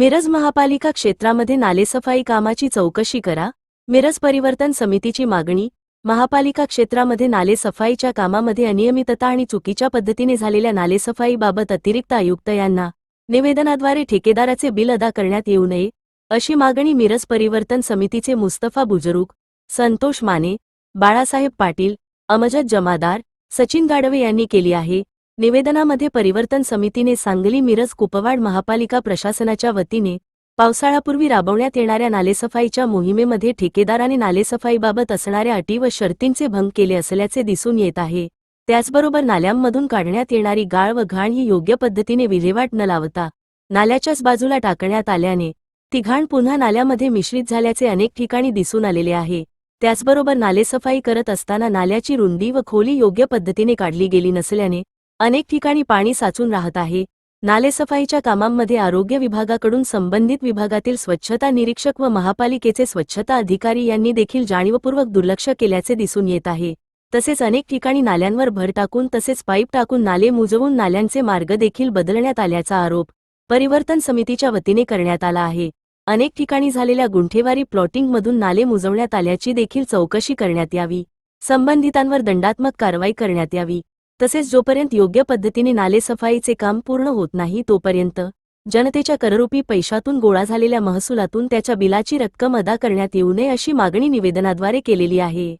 मिरज महापालिका क्षेत्रामध्ये नालेसफाई कामाची चौकशी करा. मिरज परिवर्तन समितीची मागणी महापालिका क्षेत्रामध्ये नालेसफाईच्या कामामध्ये अनियमितता आणि चुकीच्या पद्धतीने झालेल्या नालेसफाईबाबत अतिरिक्त आयुक्त यांना निवेदनाद्वारे ठेकेदाराचे बिल अदा करण्यात येऊ नये अशी मागणी मिरज परिवर्तन समितीचे मुस्तफा बुजरुक संतोष माने बाळासाहेब पाटील अमजद जमादार सचिन गाडवे यांनी केली आहे. निवेदनामध्ये परिवर्तन समितीने सांगली मिरज कुपवाड महापालिका प्रशासनाच्या वतीने पावसाळ्यापूर्वी राबवण्यात येणाऱ्या नालेसफाईच्या मोहिमेमध्ये ठेकेदाराने नालेसफाईबाबत असणाऱ्या अटी व शर्तींचे भंग केले असल्याचे दिसून येत आहे. त्याचबरोबर नाल्यांमधून काढण्यात येणारी गाळ व घाण ही योग्य पद्धतीने विल्हेवाट न लावता नाल्याच्याच बाजूला टाकण्यात आल्याने ती घाण पुन्हा नाल्यामध्ये मिश्रित झाल्याचे अनेक ठिकाणी दिसून आलेले आहे. त्याचबरोबर नालेसफाई करत असताना नाल्याची रुंदी व खोली योग्य पद्धतीने काढली गेली नसल्याने अनेक ठिकाणी पाणी साचून राहत आहे. नालेसफाईच्या कामांमध्ये आरोग्य विभागाकडून संबंधित विभागातील स्वच्छता निरीक्षक व महापालिकेचे स्वच्छता अधिकारी यांनी देखील जाणीवपूर्वक दुर्लक्ष केल्याचे दिसून येत आहे. तसेच अनेक ठिकाणी नाल्यांवर भर टाकून तसेच पाईप टाकून नाले मुजवून नाल्यांचे मार्ग देखील बदलण्यात आल्याचा आरोप परिवर्तन समितीच्या वतीने करण्यात आला आहे. अनेक ठिकाणी झालेल्या गुंठेवारी प्लॉटिंगमधून नाले मुजवण्यात आल्याची देखील चौकशी करण्यात यावी. संबंधितांवर दंडात्मक कारवाई करण्यात यावी. तसेच जोपर्यंत योग्य पद्धतीने नालेसफाईचे काम पूर्ण होत नाही तोपर्यंत जनतेच्या कररूपी पैशातून गोळा झालेल्या महसुलातून त्याच्या बिलाची रक्कम अदा करण्यात येऊ नये अशी मागणी निवेदनाद्वारे केलेली आहे.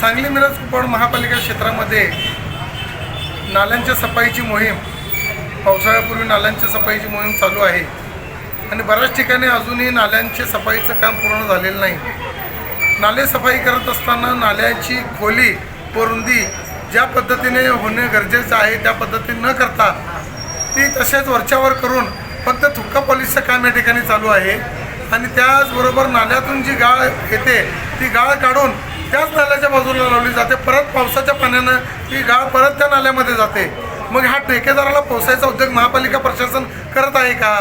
सांगली मिरज कुपवाड महापालिका क्षेत्रामध्ये नाल्यांच्या सफाईची मोहीम पावसाळ्यापूर्वी नाल्यांच्या सफाईची मोहीम चालू आहे आणि बऱ्याच ठिकाणी अजूनही नाल्यांचे सफाईचं काम पूर्ण झालेलं नाही. नाले सफाई करत असताना नाल्याची खोली व रुंदी ज्या पद्धतीने होणे गरजेचं आहे त्या पद्धतीने न करता ती तसेच वरच्यावर करून फक्त थुक्का पॉलिसचं काम या ठिकाणी चालू आहे. आणि त्याचबरोबर नाल्यातून जी गाळ येते ती गाळ काढून त्याच नाल्याच्या बाजूला लावली जाते. परत पावसाच्या पाण्यानं ती गाळ परत त्या नाल्यामध्ये जाते. मग हा ठेकेदाराला पोसायचा उद्योग महापालिका प्रशासन करत आहे का?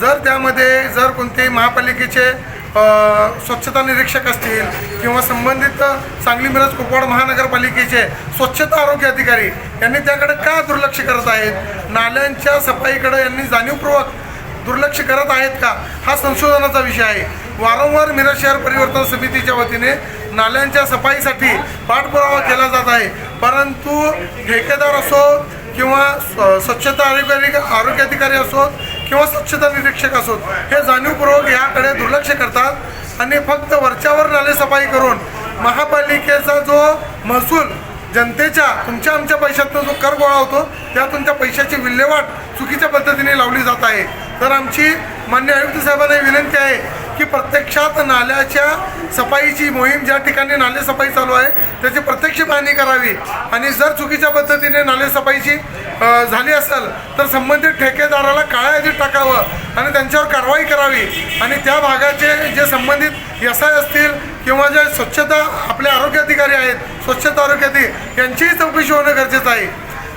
जर त्यामध्ये जर कोणते महापालिकेचे स्वच्छता निरीक्षक असतील किंवा संबंधित सांगली मिरज कुपवाड महानगरपालिकेचे स्वच्छता आरोग्य अधिकारी यांनी त्याकडे का दुर्लक्ष करत आहेत? नाल्यांच्या सफाईकडे यांनी जाणीवपूर्वक दुर्लक्ष करत आहेत का? हा संशोधनाचा विषय आहे. वारंवार मिरज शहर परिवर्तन समितीच्या वतीने नाल्यांच्या सफाईसाठी पाठपुरावा केला जात आहे. परंतु ठेकेदार असो किंवा स्व- स्वच्छता आरोग्य आरोग्य अधिकारी असोत किंवा स्वच्छता निरीक्षक असोत हे जाणीवपूर्वक याकडे दुर्लक्ष करतात आणि फक्त वरच्यावर नालेसफाई करून महापालिकेचा जो महसूल जनतेच्या तुमच्या आमच्या पैशातनं जो कर गोळा होतो त्यातून त्या पैशाची विल्हेवाट चुकीच्या पद्धतीने लावली जात आहे. तर आमची मान्य आयुक्त साहेबांना विनंती आहे की प्रत्यक्षात नाल्याच्या सफाईची मोहीम ज्या ठिकाणी नाले सफाई चालू आहे त्याची प्रत्यक्ष पाहणी करावी. आणि जर चुकीच्या पद्धतीने नाले सफाईची झाली असेल तर संबंधित ठेकेदाराला का त्यांच्यावर कारवाई करावी आणि त्या भागाचे जे संबंधित एस आय असतील किंवा जे स्वच्छता आपले आरोग्य अधिकारी आहेत स्वच्छता आरोग्य अधिकारी यांचीही चौकशी होणं गरजेचं आहे.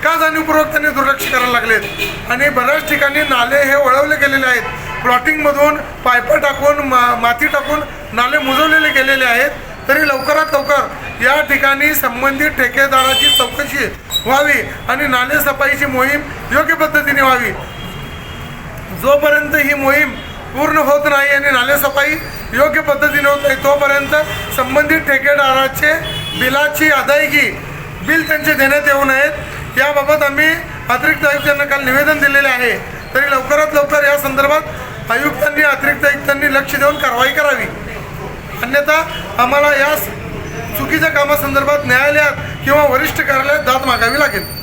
का जाणीवपूर्वक त्यांनी दुर्लक्ष करायला लागलेत? आणि बऱ्याच ठिकाणी नाले हे वळवले गेलेले आहेत. प्लॉटिंगमधून पायपं टाकून मा माती टाकून नाले मुजवलेले गेलेले आहेत. तरी लवकरात लवकर या ठिकाणी संबंधित ठेकेदाराची चौकशी व्हावी आणि नाले सफाईची मोहीम योग्य पद्धतीने व्हावी. जोपर्यंत ही मोहीम पूर्ण होत नाही आणि नालेसफाई योग्य पद्धतीने होत नाही तोपर्यंत संबंधित ठेकेदाराचे बिलाची अदायगी बिल त्यांचे देण्यात येऊ नयेत. याबाबत आम्ही अतिरिक्त आयुक्तांना काल निवेदन दिलेले आहे. तरी लवकरात लवकर या संदर्भात आयुक्तांनी अतिरिक्त आयुक्तांनी लक्ष देऊन कारवाई करावी. अन्यथा आम्हाला या चुकीच्या कामासंदर्भात न्यायालयात किंवा वरिष्ठ कार्यालयात दाद मागावी लागेल.